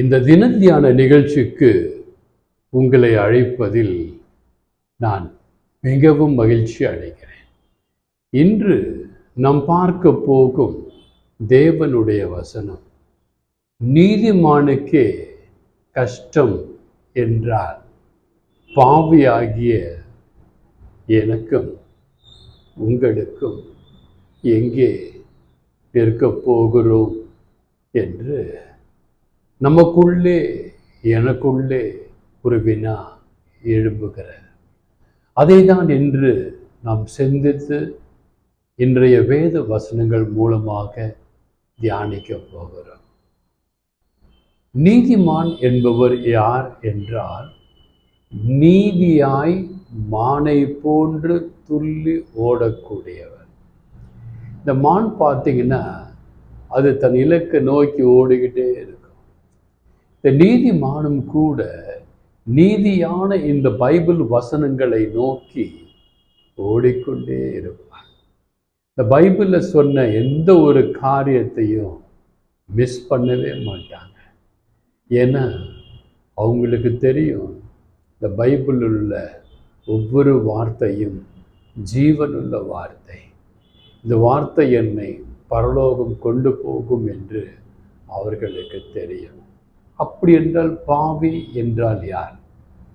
இந்த தினத்தியான நிகழ்ச்சிக்கு உங்களை அழைப்பதில் நான் மிகவும் மகிழ்ச்சி அடைகிறேன். இன்று நாம் பார்க்க போகும் தேவனுடைய வசனம் நீதிமானுக்கே கஷ்டம் என்றால் பாவியாகிய எனக்கும் உங்களுக்கும் எங்கே இருக்கப் போகிறோம் என்று நமக்குள்ளே எனக்குள்ளே ஒரு வினா எழும்புகிற அதை தான் இன்று நாம் சிந்தித்து இன்றைய வேத வசனங்கள் மூலமாக தியானிக்க போகிறோம். நீதிமான் என்பவர் யார் என்றால் நீதியாய் மானை போன்று துள்ளி ஓடக்கூடியவர். இந்த மான் பார்த்தீங்கன்னா அது தன் இலக்கை நோக்கி ஓடிக்கிட்டே இருக்கும். இந்த நீதிமானும் கூட நீதியான இந்த பைபிள் வசனங்களை நோக்கி ஓடிக்கொண்டே இருப்பார். இந்த பைபிளில் சொன்ன எந்த ஒரு காரியத்தையும் மிஸ் பண்ணவே மாட்டாங்க. ஏன்னா அவங்களுக்கு தெரியும் இந்த பைபிள் உள்ள ஒவ்வொரு வார்த்தையும் ஜீவனுள்ள வார்த்தை. இந்த வார்த்தை என்னை பரலோகம் கொண்டு போகும் என்று அவர்களுக்கு தெரியும். அப்படி என்றால் பாவி என்றால் யார்?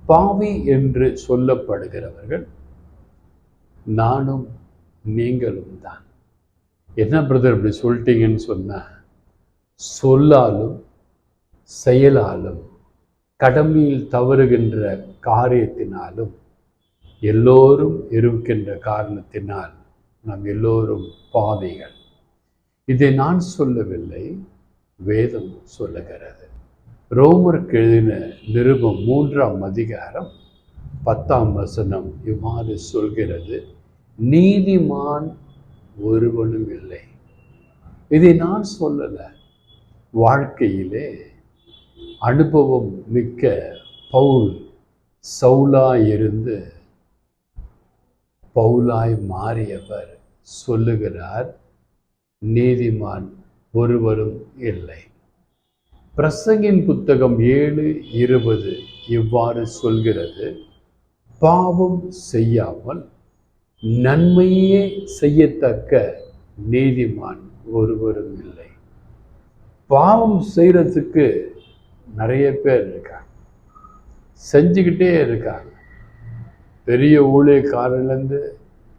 பாவி என்று சொல்லப்படுகிறவர்கள் நானும் நீங்களும் தான். என்ன பிரதர் இப்படி சொல்லிட்டீங்கன்னு சொன்னால் சொல்லாலும் செயலாலும் கடமையில் தவறுகின்ற காரியத்தினாலும் எல்லோரும் இருக்கின்ற காரணத்தினால் நாம் எல்லோரும் பாவிகள். இதை நான் சொல்லவில்லை வேதம் சொல்லுகிறது. ரோமருக்கு எழுதின நிருபம் மூன்றாம் அதிகாரம் பத்தாம் வசனம் இவ்வாறு சொல்கிறது நீதிமான் ஒருவனும் இல்லை. இதை நான் சொல்லலை. வாழ்க்கையிலே அனுபவம் மிக்க பவுல் சவுலாய் இருந்து பவுலாய் மாறியவர் சொல்லுகிறார் நீதிமான் ஒருவரும் இல்லை. பிரசங்கின் புத்தகம் ஏழு இருபது இவ்வாறு சொல்கிறது. பாவம் செய்யாமல் நன்மையே செய்யத்தக்க நீதிமான் ஒருவரும் இல்லை. பாவம் செய்கிறதுக்கு நிறைய பேர் இருக்காங்க. செஞ்சுக்கிட்டே இருக்காங்க. பெரிய ஊழியக்காரர்லேருந்து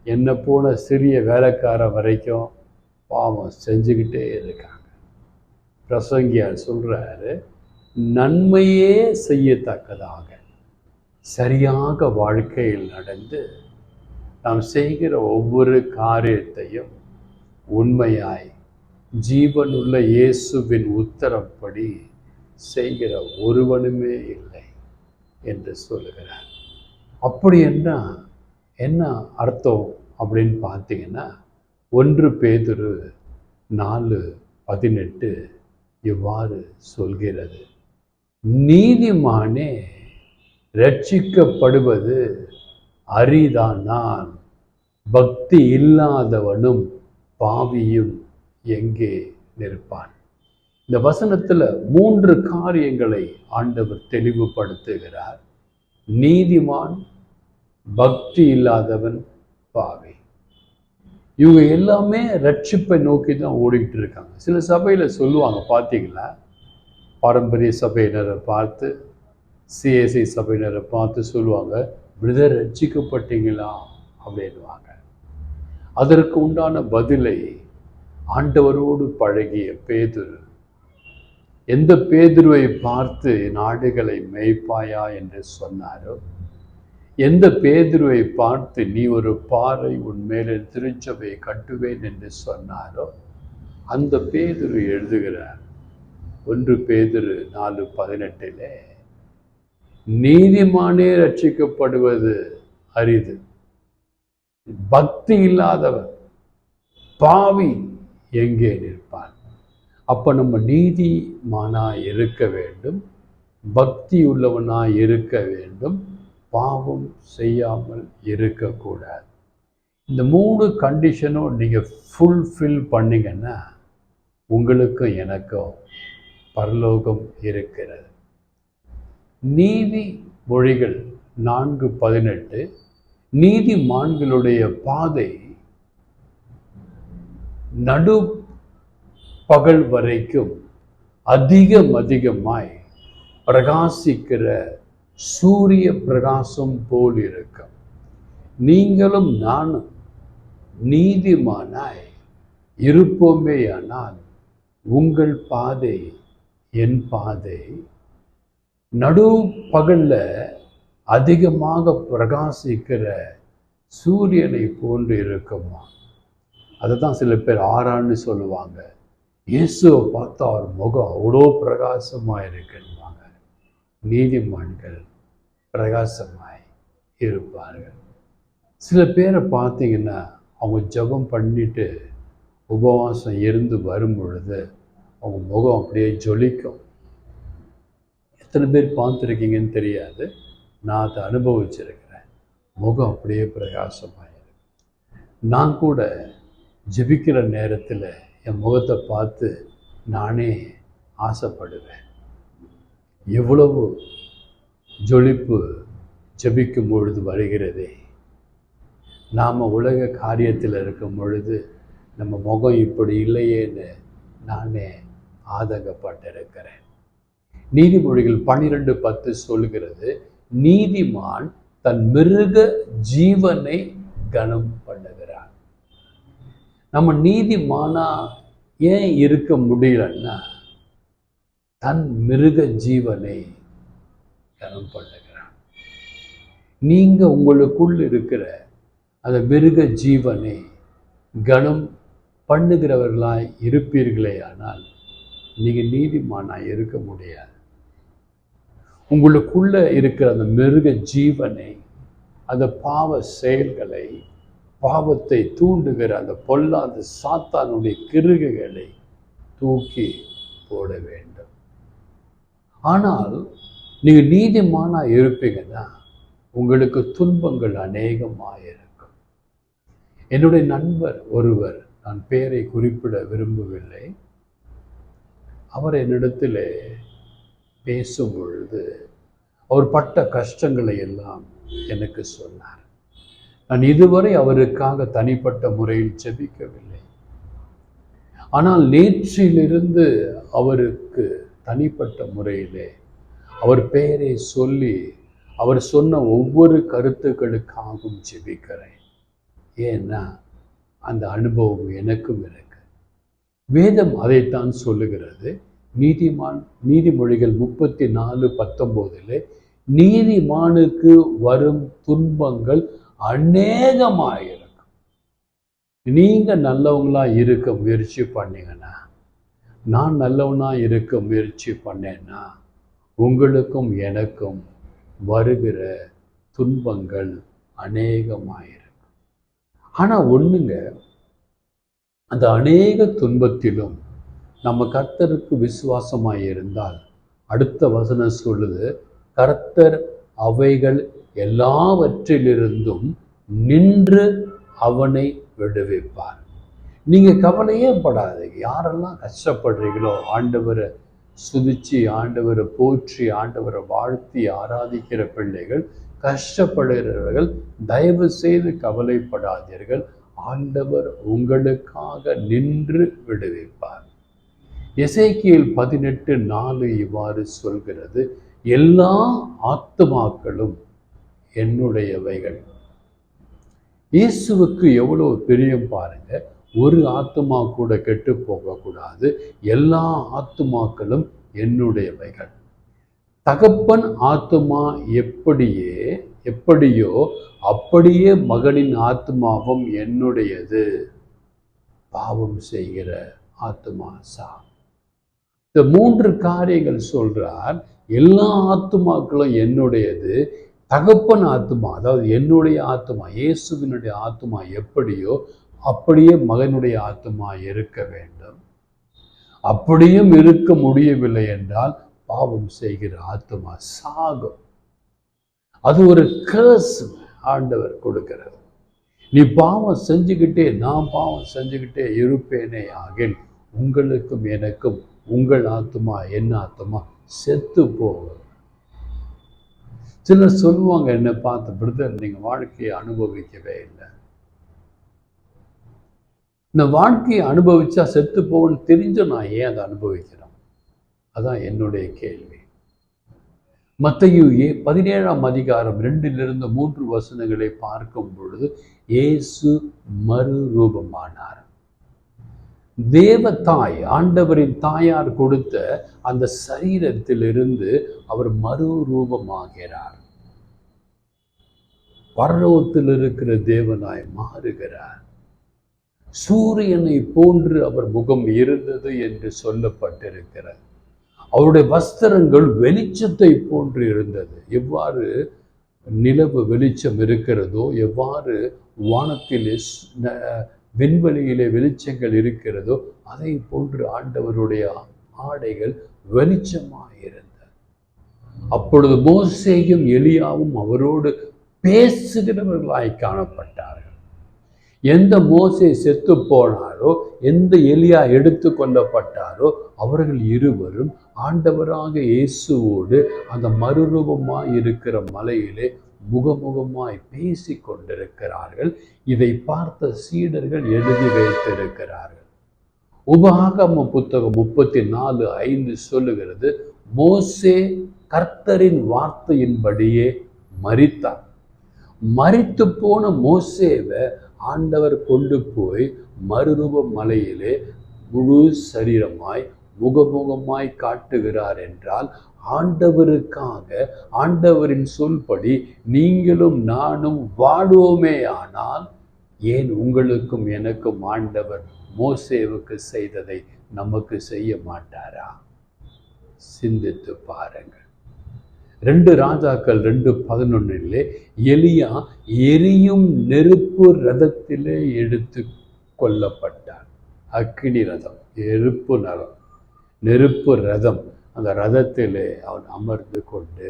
என்ன போன சிறிய வேலைக்காரன் வரைக்கும் பாவம் செஞ்சுக்கிட்டே இருக்காங்க. பிரசங்கியார் சொல்கிறாரு நன்மையே செய்யத்தக்கதாக. சரியாக வாழ்க்கையில் நடந்து நாம் செய்கிற ஒவ்வொரு காரியத்தையும் உண்மையாய் ஜீவனுள்ள இயேசுவின் உத்தரப்படி செய்கிற ஒருவனுமே இல்லை என்று சொல்லுகிறார். அப்படி என்ன என்ன அர்த்தம் அப்படின்னு பார்த்தீங்கன்னா ஒன்று பேதுரு நாலு பதினெட்டு இவ்வாறு சொல்கிறது. நீதிமானே ரட்சிக்கப்படுவது அரிதானால் பக்தி இல்லாதவனும் பாவியும் எங்கே நிற்பான்? இந்த வசனத்தில் மூன்று காரியங்களை ஆண்டவர் தெளிவுபடுத்துகிறார். நீதிமான் பக்தி இல்லாதவன் பாவி. இவங்க எல்லாமே ரட்சிப்பை நோக்கி தான் ஓடிக்கிட்டு இருக்காங்க. சில சபையில் சொல்லுவாங்க பார்த்தீங்களா பாரம்பரிய சபையினரை பார்த்து சிஎஸ்ஐ சபையினரை பார்த்து சொல்லுவாங்க பிரதர் ரட்சிக்கப்பட்டீங்களா? அப்படின்வாங்க அதற்கு உண்டான பதிலை ஆண்டவரோடு பழகிய பேதுரு எந்த பேதுருவை பார்த்து நாடுகளை மேய்ப்பாயா? என்று சொன்னாரோ? எந்த பேதுருவை பார்த்து நீ ஒரு பாறை உன் மேலே திருச்சபை கட்டுவேன் என்று சொன்னாரோ அந்த பேதுரு எழுதுகிறார் ஒன்று பேதுரு நாலு பதினெட்டிலே நீதிமானே ரட்சிக்கப்படுவது அரிது. பக்தி இல்லாதவர் பாவி எங்கே நிற்பான் அப்போ நம்ம நீதிமானாக இருக்க வேண்டும் பக்தி உள்ளவனா இருக்க வேண்டும் பாவம் செய்யாமல் இருக்கக்கூடாது. இந்த மூணு கண்டிஷனும் நீங்கள் ஃபுல்ஃபில் பண்ணிங்கன்னா உங்களுக்கும் எனக்கும் பரலோகம் இருக்கிறது. நீதி மொழிகள் நான்கு பதினெட்டு நீதிமான்களுடைய பாதை நடு பகல் வரைக்கும் அதிகம் அதிகமாய் பிரகாசிக்கிற சூரிய பிரகாசம் போல் இருக்கும். நீங்களும் நானும் நீதிமானாய் இருப்போமேயானால் உங்கள் பாதை என் பாதை. நடு பகல்ல அதிகமாக பிரகாசிக்கிற சூரியனை போன்று இருக்குமா? அதை தான் சில பேர் ஆறான்னு சொல்லுவாங்க. இயேசுவை பார்த்தா அவர் முகம் அவ்வளோ பிரகாசமாக இருக்குன்னுவாங்க நீதிமான்கள் பிரகாசமாய் இருப்பார்கள். சில பேரை பார்த்தீங்கன்னா அவங்க ஜெபம் பண்ணிட்டு உபவாசம் இருந்து வரும் பொழுது அவங்க முகம் அப்படியே ஜொலிக்கும். எத்தனை பேர் பார்த்துருக்கீங்கன்னு தெரியாது. நான் அதை அனுபவிச்சிருக்கிறேன். முகம் அப்படியே பிரகாசமாக இருக்கு. நான் கூட ஜெபிக்கிற நேரத்தில் என் முகத்தை பார்த்து நானே ஆசைப்படுவேன். எவ்வளவு ஜொலிப்பு ஜபிக்கும் பொழுது வருகிறதே. நாம் உலக காரியத்தில் இருக்கும் பொழுது நம்ம முகம் இப்படி இல்லையேன்னு நானே ஆதங்கப்பட்டிருக்கிறேன். நீதிமொழிகள் பன்னிரெண்டு பத்து சொல்கிறது நீதிமான் தன் மிருக ஜீவனை கனம் பண்ணுகிறான். நம்ம நீதிமானா ஏன் இருக்க முடியலன்னா தன் மிருக ஜீவனை கனம் பண்ணுகிறான். நீங்க உங்களுக்குள் இருக்கிற அந்த மிருக ஜீவனை கனம் பண்ணுகிறவர்களாய் இருப்பீர்களே ஆனால் நீங்க நீதிமானாக இருக்க முடியாது. உங்களுக்குள்ள இருக்கிற அந்த மிருக ஜீவனை அந்த பாவ செயல்களை பாவத்தை தூண்டுகிற அந்த பொல்லாத சாத்தானுடைய கிருகைகளை தூக்கி போட வேண்டும். ஆனால் நீங்கள் நீதிமானாக இருப்பீங்கன்னா உங்களுக்கு துன்பங்கள் அநேகமாக இருக்கும் என்னுடைய நண்பர் ஒருவர் நான் பெயரை குறிப்பிட விரும்பவில்லை. அவர் என்னிடத்தில் பேசும் பொழுது அவர் பட்ட கஷ்டங்களை எல்லாம் எனக்கு சொன்னார். நான் இதுவரை அவருக்காக தனிப்பட்ட முறையில் செபிக்கவில்லை. ஆனால் நேற்றிலிருந்து அவருக்கு தனிப்பட்ட முறையிலே அவர் பெயரை சொல்லி அவர் சொன்ன ஒவ்வொரு கருத்துக்களுக்காகவும் ஜெபிக்கிறேன். ஏன்னா அந்த அனுபவம் எனக்கும் இருக்கு. வேதம் அதைத்தான் சொல்லுகிறது. நீதிமான் நீதிமொழிகள் முப்பத்தி நாலு பத்தொம்போதில் நீதிமானுக்கு வரும் துன்பங்கள் அநேகமாயிருக்கும். நீங்கள் நல்லவங்களா இருக்க முயற்சி பண்ணீங்கன்னா நான் நல்லவனாக இருக்க முயற்சி பண்ணேன்னா உங்களுக்கும் எனக்கும் வருகிற துன்பங்கள் அநேகமாயிருக்கும். ஆனால் ஒன்றுங்க அந்த அநேக துன்பத்திலும் நம்ம கர்த்தருக்கு விசுவாசமாக இருந்தால் அடுத்த வசனம் சொல்லுது கர்த்தர் அவைகள் எல்லாவற்றிலிருந்தும் நின்று அவனை விடுவிப்பார். நீங்க கவலையே படாதீங்க யாரெல்லாம் கஷ்டப்படுறீங்களோ ஆண்டவரை சுதிச்சு ஆண்டவரை போற்றி ஆண்டவரை வாழ்த்தி ஆராதிக்கிற பிள்ளைகள் கஷ்டப்படுகிறவர்கள் தயவு செய்து கவலைப்படாதீர்கள். ஆண்டவர் உங்களுக்காக நின்று விடுவிப்பார். எசேக்கியல் பதினெட்டு நாலு இவ்வாறு சொல்கிறது எல்லா ஆத்துமாக்களும் என்னுடையவைகள். இயேசுவுக்கு எவ்வளவு பிரியம் பாருங்க ஒரு ஆத்துமா கூட கெட்டு போகக்கூடாது. எல்லா ஆத்துமாக்களும் என்னுடையவைகள். தகப்பன் ஆத்துமா எப்படியே எப்படியோ அப்படியே மகனின் ஆத்மாவும் என்னுடையது. பாவம் செய்கிற ஆத்மா சா. இந்த மூன்று காரியங்கள் சொல்றார் எல்லா ஆத்துமாக்களும் என்னுடையது. தகப்பன் ஆத்மா அதாவது என்னுடைய ஆத்மா இயேசுவினுடைய ஆத்மா எப்படியோ அப்படியே மகனுடைய ஆத்மா இருக்க வேண்டும். அப்படியும் இருக்க முடியவில்லை என்றால் பாவம் செய்கிற ஆத்மா சாகும். அது ஒரு கேர்ஸ் ஆண்டவர் கொடுக்கிறது. நீ பாவம் செஞ்சுக்கிட்டே நான் பாவம் செஞ்சுக்கிட்டே இருப்பேனே ஆகில் உங்களுக்கும் எனக்கும் உங்கள் ஆத்மா என் ஆத்மா செத்து போகும். சிலர் சொல்லுவாங்க என்ன பார்த்து பிரதர் நீங்க வாழ்க்கையை அனுபவிக்கவே இல்லை. இந்த வாழ்க்கையை அனுபவிச்சா செத்து போகணும்னு தெரிஞ்ச நான் ஏன் அதை அனுபவிக்கிறேன்? அதான் என்னுடைய கேள்வி. மத்தையு ஏ பதினேழாம் அதிகாரம் ரெண்டிலிருந்து மூன்று வசனங்களை பார்க்கும் பொழுது இயேசு மறுரூபமானார். தேவ தாய் ஆண்டவரின் தாயார் கொடுத்த அந்த சரீரத்திலிருந்து அவர் மறுரூபமாகிறார். பரலோகத்தில் இருக்கிற தேவனாய் மாறுகிறார். சூரியனை போன்று அவர் முகம் இருந்தது என்று சொல்லப்பட்டிருக்கிறார் அவருடைய வஸ்திரங்கள் வெளிச்சத்தை போன்று இருந்தது. எவ்வாறு நிலவு வெளிச்சம் இருக்கிறதோ எவ்வாறு வானத்தில் விண்வெளியிலே வெளிச்சங்கள் இருக்கிறதோ அதை போன்று ஆண்டவருடைய ஆடைகள் வெளிச்சமாக அப்பொழுது மோசேயும் எலியாவும் அவரோடு பேசுகிறவர்களாய் காணப்பட்டார்கள். எந்த மோசே செத்து போனாரோ எந்த எலியா எடுத்து கொள்ளப்பட்டாரோ அவர்கள் இருவரும் ஆண்டவராக இயேசுவோடு அந்த மறுரூபமாய் இருக்கிற மலையிலே முகமுகமாய் பேசி கொண்டிருக்கிறார்கள் இதை பார்த்த சீடர்கள் எழுதி வைத்திருக்கிறார்கள். உபாகம புத்தகம் முப்பத்தி நாலு ஐந்து சொல்லுகிறது மோசே கர்த்தரின் வார்த்தையின்படியே மரித்தார். மறித்து போன மோசேவை ஆண்டவர் கொண்டு போய் மறுரூப மலையிலே முழு சரீரமாய் முகமுகமாய் காட்டுகிறார் என்றால் ஆண்டவருக்காக ஆண்டவரின் சொல்படி நீங்களும் நானும் வாழ்வோமே ஆனால் ஏன் உங்களுக்கும் எனக்கும் ஆண்டவர் மோசேவுக்கு செய்ததை நமக்கு செய்ய மாட்டாரா? சிந்தித்து பாருங்கள். ரெண்டு ராஜாக்கள் ரெண்டு பதினொன்னிலே எலியா எரியும் நெருப்பு ரதத்திலே எடுத்து கொல்லப்பட்டார் அக்கினி ரதம் நெருப்பு நரம். நெருப்பு ரதம் அந்த ரதத்திலே அவன் அமர்ந்து கொண்டு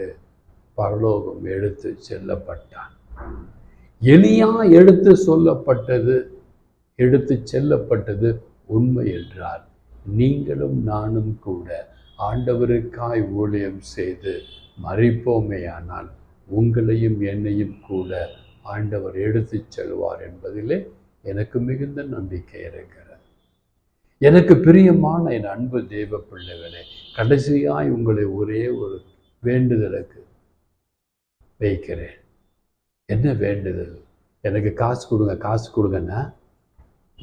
பரலோகம் எடுத்து செல்லப்பட்டான். எலியா எடுத்து சொல்லப்பட்டது எடுத்து செல்லப்பட்டது உண்மை என்றால் நீங்களும் நானும் கூட ஆண்டவருக்காய் ஊழியம் செய்து மறிப்போமேயானால் உங்களையும் என்னையும் கூட ஆண்டவர் எடுத்துச் செல்வார் என்பதிலே எனக்கு மிகுந்த நம்பிக்கை இருக்கிறது. எனக்கு பிரியமான என் அன்பு தெய்வ பிள்ளைகளே கடைசியாய் உங்களை ஒரே ஒரு வேண்டுதலுக்கு வைக்கிறேன். என்ன வேண்டுதல்? எனக்கு காசு கொடுங்க காசு கொடுங்கன்னா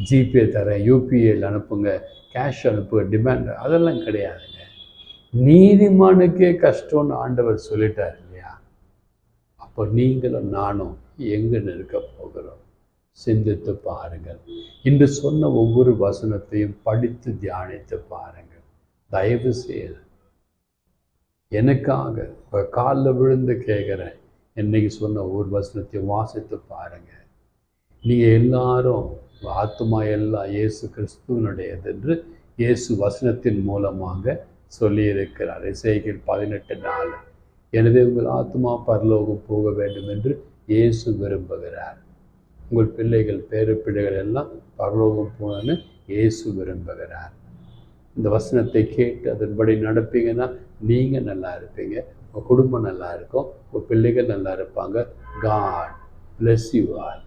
ஜிபே தரேன் யூபிஐயில் அனுப்புங்க கேஷ் அனுப்புங்க டிமாண்ட் அதெல்லாம் கிடையாதுங்க. நீதிமானுக்கே கஷ்டம்னு ஆண்டவர் சொல்லிட்டார் இல்லையா? அப்போ நீங்களும் நானும் எங்கே நிற்க போகிறோம்? சிந்தித்து பாருங்கள். இன்று சொன்ன ஒவ்வொரு வசனத்தையும் படித்து தியானித்து பாருங்கள். தயவு செய்து. எனக்காக இப்போ காலில் விழுந்து கேட்குறேன். என்னைக்கு சொன்ன ஒவ்வொரு வசனத்தையும் வாசித்து பாருங்கள் நீங்கள் எல்லாரும் ஆத்மா எல்லாம் இயேசு கிறிஸ்துவனுடையது என்று இயேசு வசனத்தின் மூலமாக சொல்லியிருக்கிறார். இசைகள் பதினெட்டு நாள். எனவே உங்கள் ஆத்மா பரலோகம் போக வேண்டும் என்று இயேசு விரும்புகிறார். உங்கள் பிள்ளைகள் பேரப்பிள்ளைகள் எல்லாம் பரலோகம் போகணும்னு இயேசு விரும்புகிறார். இந்த வசனத்தை கேட்டு அதன்படி நடப்பீங்கன்னா நீங்கள் நல்லா இருப்பீங்க. உங்கள் குடும்பம் நல்லா இருக்கும். உங்கள் பிள்ளைகள் நல்லா இருப்பாங்க. God bless you all.